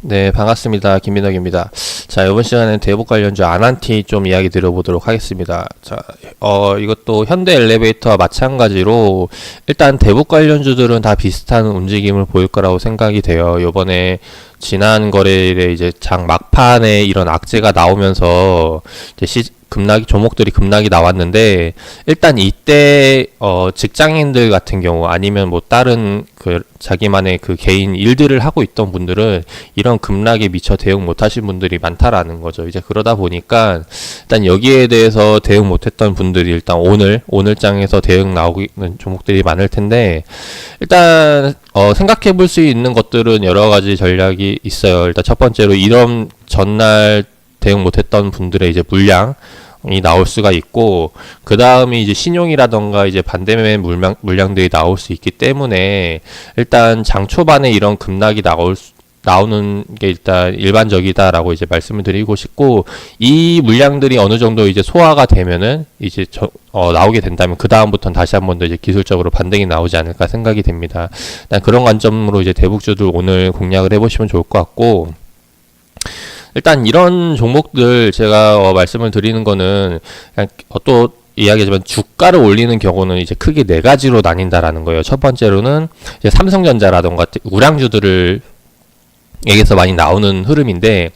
네, 반갑습니다. 김민혁입니다. 자, 이번 시간에는 대북 관련주 아난티 좀 이야기 드려보도록 하겠습니다. 자, 어, 이것도 현대 엘리베이터와 마찬가지로 일단 대북 관련주들은 다 비슷한 움직임을 보일 거라고 생각이 돼요. 요번에 지난 거래일에 이제 장 막판에 이런 악재가 나오면서 이제 시, 급락이 종목들이 급락이 나왔는데 일단 이때 어 직장인들 같은 경우 아니면 뭐 다른 그 자기만의 그 개인 일들을 하고 있던 분들은 이런 급락에 미처 대응 못 하신 분들이 많다라는 거죠. 이제 그러다 보니까 일단 여기에 대해서 대응 못 했던 분들이 일단 오늘 오늘 장에서 대응 나오는 종목들이 많을 텐데 일단 어 생각해 볼 수 있는 것들은 여러 가지 전략이 있어요. 일단 첫 번째로 이런 전날 대응 못했던 분들의 이제 물량 이 나올 수가 있고 그 다음이 이제 신용이라던가 이제 반대매 물량 물량들이 나올 수 있기 때문에 일단 장 초반에 이런 급락이 나올 수, 나오는 게 일단 일반적이다라고 이제 말씀을 드리고 싶고 이 물량들이 어느 정도 이제 소화가 되면은 이제 저, 어, 나오게 된다면 그 다음부터는 다시 한 번 더 이제 기술적으로 반등이 나오지 않을까 생각이 됩니다. 일단 그런 관점으로 이제 대북주들 오늘 공략을 해보시면 좋을 것 같고. 일단 이런 종목들 제가 어, 말씀을 드리는 거는 그냥 어, 또 이야기하지만 주가를 올리는 경우는 이제 크게 네 가지로 나뉜다라는 거예요. 첫 번째로는 이제 삼성전자라던가 우량주들을 에게서 많이 나오는 흐름인데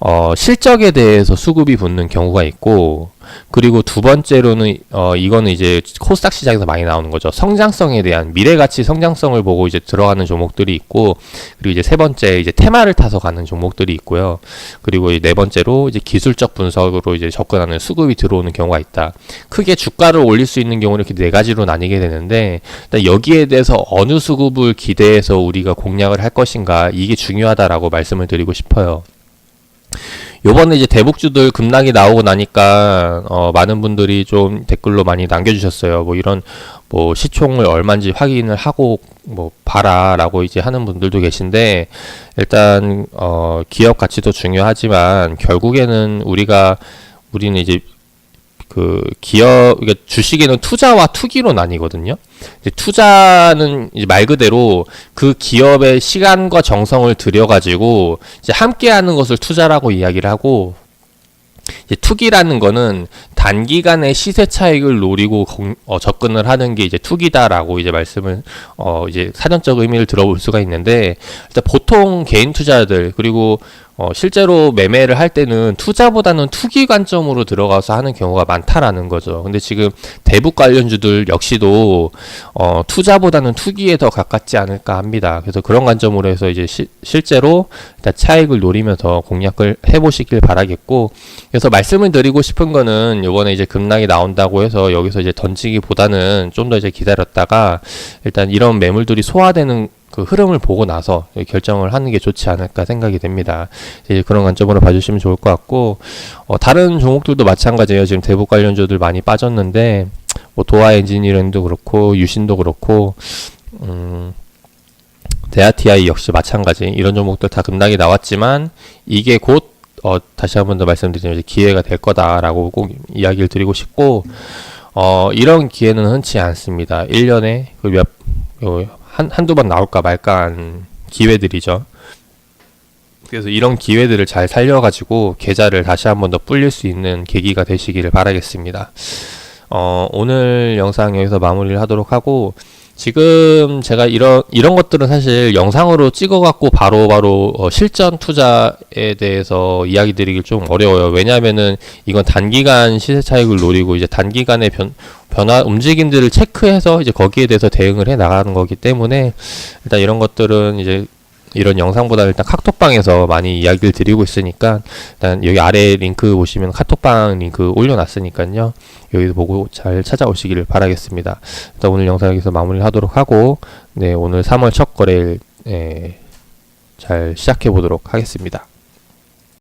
어, 실적에 대해서 수급이 붙는 경우가 있고 그리고 두 번째로는 어, 이거는 이제 코스닥 시장에서 많이 나오는 거죠. 성장성에 대한 미래 가치 성장성을 보고 이제 들어가는 종목들이 있고 그리고 이제 세 번째 이제 테마를 타서 가는 종목들이 있고요. 그리고 네 번째로 이제 기술적 분석으로 이제 접근하는 수급이 들어오는 경우가 있다. 크게 주가를 올릴 수 있는 경우는 이렇게 네 가지로 나뉘게 되는데 일단 여기에 대해서 어느 수급을 기대해서 우리가 공략을 할 것인가 이게 중요하다라고 말씀을 드리고 싶어요. 요번에 이제 대북주들 급락이 나오고 나니까 어 많은 분들이 좀 댓글로 많이 남겨주셨어요. 뭐 이런 뭐 시총을 얼마인지 확인을 하고 뭐 봐라라고 이제 하는 분들도 계신데 일단 어 기업 가치도 중요하지만 결국에는 우리가 우리는 이제 그 기업 그러니까 주식에는 투자와 투기로 나뉘거든요. 투자는 말 그대로 그 기업의 시간과 정성을 들여가지고 함께하는 것을 투자라고 이야기를 하고 투기라는 거는 단기간의 시세 차익을 노리고 공, 어, 접근을 하는 게 이제 투기다라고 이제 말씀을 어 이제 사전적 의미를 들어볼 수가 있는데 보통 개인 투자들 그리고 어, 실제로 매매를 할 때는 투자보다는 투기 관점으로 들어가서 하는 경우가 많다라는 거죠. 근데 지금 대북 관련주들 역시도 어, 투자보다는 투기에 더 가깝지 않을까 합니다. 그래서 그런 관점으로 해서 이제 시, 실제로 차익을 노리면서 공략을 해보시길 바라겠고, 그래서 말씀을 드리고 싶은 거는 이번에 이제 급락이 나온다고 해서 여기서 이제 던지기보다는 좀 더 이제 기다렸다가 일단 이런 매물들이 소화되는 그 흐름을 보고 나서 결정을 하는 게 좋지 않을까 생각이 됩니다. 이제 그런 관점으로 봐주시면 좋을 것 같고 어, 다른 종목들도 마찬가지예요. 지금 대북 관련주들 많이 빠졌는데 뭐 도화 엔지니어링도 그렇고 유신도 그렇고 음, 대아티아이 역시 마찬가지 이런 종목들 다 급락이 나왔지만 이게 곧 어, 다시 한 번 더 말씀드리면 기회가 될 거다라고 꼭 이야기를 드리고 싶고 어, 이런 기회는 흔치 않습니다. 1년에 그 몇, 한, 한두 번 나올까 말까 한 기회들이죠. 그래서 이런 기회들을 잘 살려가지고 계좌를 다시 한 번 더 불릴 수 있는 계기가 되시기를 바라겠습니다. 어, 오늘 영상 여기서 마무리를 하도록 하고, 지금 제가 이런, 이런 것들은 사실 영상으로 찍어갖고 바로바로 어, 실전 투자에 대해서 이야기 드리기 좀 어려워요. 왜냐면은 이건 단기간 시세 차익을 노리고 이제 단기간의 변, 변화, 움직임들을 체크해서 이제 거기에 대해서 대응을 해 나가는 거기 때문에 일단 이런 것들은 이제 이런 영상보다 일단 카톡방에서 많이 이야기를 드리고 있으니까 일단 여기 아래 링크 보시면 카톡방 링크 올려놨으니까요. 여기 보고 잘 찾아오시기를 바라겠습니다. 일단 오늘 영상 여기서 마무리를 하도록 하고 네 오늘 3월 첫 거래일 네, 잘 시작해 보도록 하겠습니다